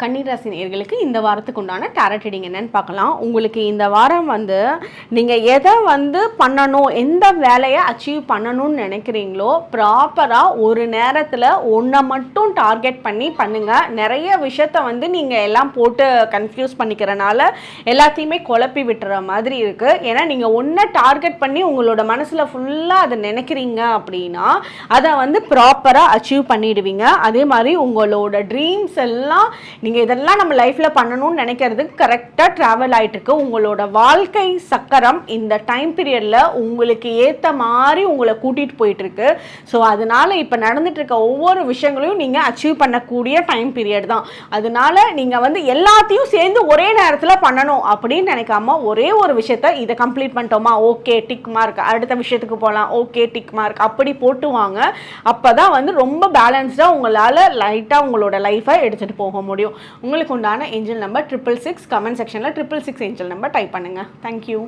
கன்னிராசி நேர்களுக்கு இந்த வாரத்துக்கு உண்டான டேரட் ரீடிங் என்னன்னு பார்க்கலாம். உங்களுக்கு இந்த வாரம் வந்து நீங்கள் எதை வந்து பண்ணணும் எந்த வேலையை அச்சீவ் பண்ணணும்னு நினைக்கிறீங்களோ ப்ராப்பராக ஒரு நேரத்தில் ஒன்றை மட்டும் டார்கெட் பண்ணி பண்ணுங்கள் நிறைய விஷயத்த வந்து நீங்கள் எல்லாம் போட்டு கன்ஃபியூஸ் பண்ணிக்கிறனால எல்லாத்தையுமே குழப்பி விட்டுற மாதிரி இருக்குது ஏன்னா நீங்கள் ஒன்றை டார்கெட் பண்ணி உங்களோட மனசில் ஃபுல்லாக அதை நினைக்கிறீங்க அப்படின்னா அதை வந்து ப்ராப்பராக அச்சீவ் பண்ணிடுவீங்க. அதே மாதிரி உங்களோட ட்ரீம்ஸ் எல்லாம் நீங்கள் இதெல்லாம் நம்ம லைஃப்பில் பண்ணணும்னு நினைக்கிறதுக்கு கரெக்டாக ட்ராவல் ஆகிட்டுருக்கு உங்களோட வாழ்க்கை சக்கரம் இந்த டைம் பீரியடில் உங்களுக்கு ஏற்ற மாதிரி உங்களை கூட்டிகிட்டு போயிட்டுருக்கு. ஸோ அதனால இப்போ நடந்துகிட்ருக்க ஒவ்வொரு விஷயங்களையும் நீங்கள் அச்சீவ் பண்ணக்கூடிய டைம் பீரியட் தான். அதனால நீங்கள் வந்து எல்லாத்தையும் சேர்ந்து ஒரே நேரத்தில் பண்ணணும் அப்படின்னு நினைக்காம ஒரே ஒரு விஷயத்த இதை கம்ப்ளீட் பண்ணிட்டோமா? ஓகே டிக் மார்க் அடுத்த விஷயத்துக்கு போகலாம் ஓகே டிக் மார்க் அப்படி போட்டு வாங்க. அப்போ தான் வந்து ரொம்ப பேலன்ஸ்டாக உங்களால் லைட்டாக உங்களோட லைஃப்பை எடுத்துகிட்டு போக முடியும். உங்களுக்கு உண்டான angel number triple six comment செக்ஷனில் triple six angel number type பண்ணுங்கள் தேங்க்யூ